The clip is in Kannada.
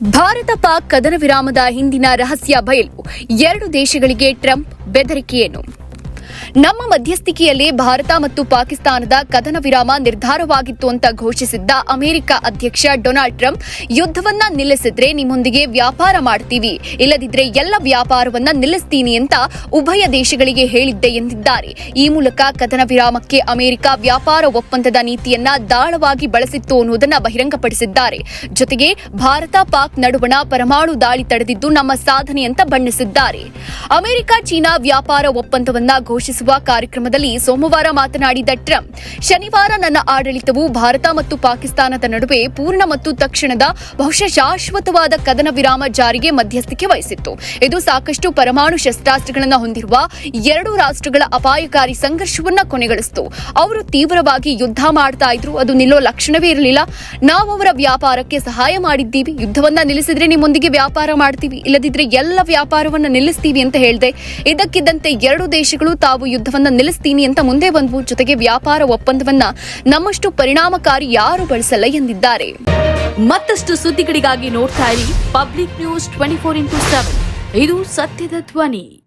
ಭಾರತ ಪಾಕ್ ಕದನ ವಿರಾಮದ ಹಿಂದಿನ ರಹಸ್ಯ ಬಯಲು ಎರಡು ದೇಶಗಳಿಗೆ ಟ್ರಂಪ್ ಬೆದರಿಕೆಯೇನು ನಮ್ಮ ಮಧ್ಯಸ್ಥಿಕೆಯಲ್ಲಿ ಭಾರತ ಮತ್ತು ಪಾಕಿಸ್ತಾನದ ಕದನ ವಿರಾಮ ನಿರ್ಧಾರವಾಗಿತ್ತು ಅಂತ ಘೋಷಿಸಿದ್ದ ಅಮೆರಿಕ ಅಧ್ಯಕ್ಷ ಡೊನಾಲ್ಡ್ ಟ್ರಂಪ್, ಯುದ್ಧವನ್ನ ನಿಲ್ಲಿಸಿದ್ರೆ ನಿಮ್ಮೊಂದಿಗೆ ವ್ಯಾಪಾರ ಮಾಡ್ತೀವಿ. ಇಲ್ಲದಿದ್ರೆ ಎಲ್ಲ ವ್ಯಾಪಾರವನ್ನ ನಿಲ್ಲಿಸ್ತೀನಿ ಅಂತ ಉಭಯ ದೇಶಗಳಿಗೆ ಹೇಳಿದ್ದೆ ಎಂದಿದ್ದಾರೆ. ಈ ಮೂಲಕ ಕದನ ವಿರಾಮಕ್ಕೆ ಅಮೆರಿಕ ವ್ಯಾಪಾರ ಒಪ್ಪಂದದ ನೀತಿಯನ್ನ ದಾಳವಾಗಿ ಬಳಸಿತ್ತು ಅನ್ನುವುದನ್ನ ಬಹಿರಂಗಪಡಿಸಿದ್ದಾರೆ. ಜೊತೆಗೆ ಭಾರತ ಪಾಕ್ ನಡುವಣ ಪರಮಾಣು ದಾಳಿ ತಡೆದಿದ್ದು ನಮ್ಮ ಸಾಧನೆ ಅಂತ ಬಣ್ಣಿಸಿದ್ದಾರೆ. ಅಮೆರಿಕ ಚೀನಾ ವ್ಯಾಪಾರ ಒಪ್ಪಂದವನ್ನ ಘೋಷಿಸುವ ಕಾರ್ಯಕ್ರಮದಲ್ಲಿ ಸೋಮವಾರ ಮಾತನಾಡಿದ ಟ್ರಂಪ್, ಶನಿವಾರ ನನ್ನ ಆಡಳಿತವು ಭಾರತ ಮತ್ತು ಪಾಕಿಸ್ತಾನದ ನಡುವೆ ಪೂರ್ಣ ಮತ್ತು ತಕ್ಷಣದ ಬಹುಶಃ ಶಾಶ್ವತವಾದ ಕದನ ವಿರಾಮ ಜಾರಿಗೆ ಮಧ್ಯಸ್ಥಿಕೆ ವಹಿಸಿತ್ತು. ಇದು ಸಾಕಷ್ಟು ಪರಮಾಣು ಶಸ್ತ್ರಾಸ್ತ್ರಗಳನ್ನು ಹೊಂದಿರುವ ಎರಡು ರಾಷ್ಟ್ರಗಳ ಅಪಾಯಕಾರಿ ಸಂಘರ್ಷವನ್ನು ಕೊನೆಗಳಿಸಿತು. ಅವರು ತೀವ್ರವಾಗಿ ಯುದ್ಧ ಮಾಡ್ತಾ ಇದ್ರು. ಅದು ನಿಲ್ಲೋ ಲಕ್ಷಣವೇ ಇರಲಿಲ್ಲ. ನಾವು ಅವರ ವ್ಯಾಪಾರಕ್ಕೆ ಸಹಾಯ ಮಾಡಿದ್ದೀವಿ. ಯುದ್ಧವನ್ನ ನಿಲ್ಲಿಸಿದ್ರೆ ನಿಮ್ಮೊಂದಿಗೆ ವ್ಯಾಪಾರ ಮಾಡ್ತೀವಿ. ಇಲ್ಲದಿದ್ರೆ ಎಲ್ಲ ವ್ಯಾಪಾರವನ್ನ ನಿಲ್ಲಿಸ್ತೀವಿ ಅಂತ ಹೇಳಿದೆ. ಇದಕ್ಕಿದ್ದಂತೆ ಎರಡು ದೇಶಗಳು ತಾವು ಯುದ್ಧವನ್ನ ನಿಲ್ಲಿಸ್ತೀನಿ ಅಂತ ಮುಂದೆ ಬಂದ್ವು. ಜೊತೆಗೆ ವ್ಯಾಪಾರ ಒಪ್ಪಂದವನ್ನ ನಮ್ಮಷ್ಟು ಪರಿಣಾಮಕಾರಿ ಯಾರು ಬಳಸಲ್ಲ ಎಂದಿದ್ದಾರೆ. ಮತ್ತಷ್ಟು ಸುದ್ದಿಗಳಿಗಾಗಿ ನೋಡ್ತಾ ಇರಿ public news twenty four into seven ಇದು ಸತ್ಯದ ಧ್ವನಿ.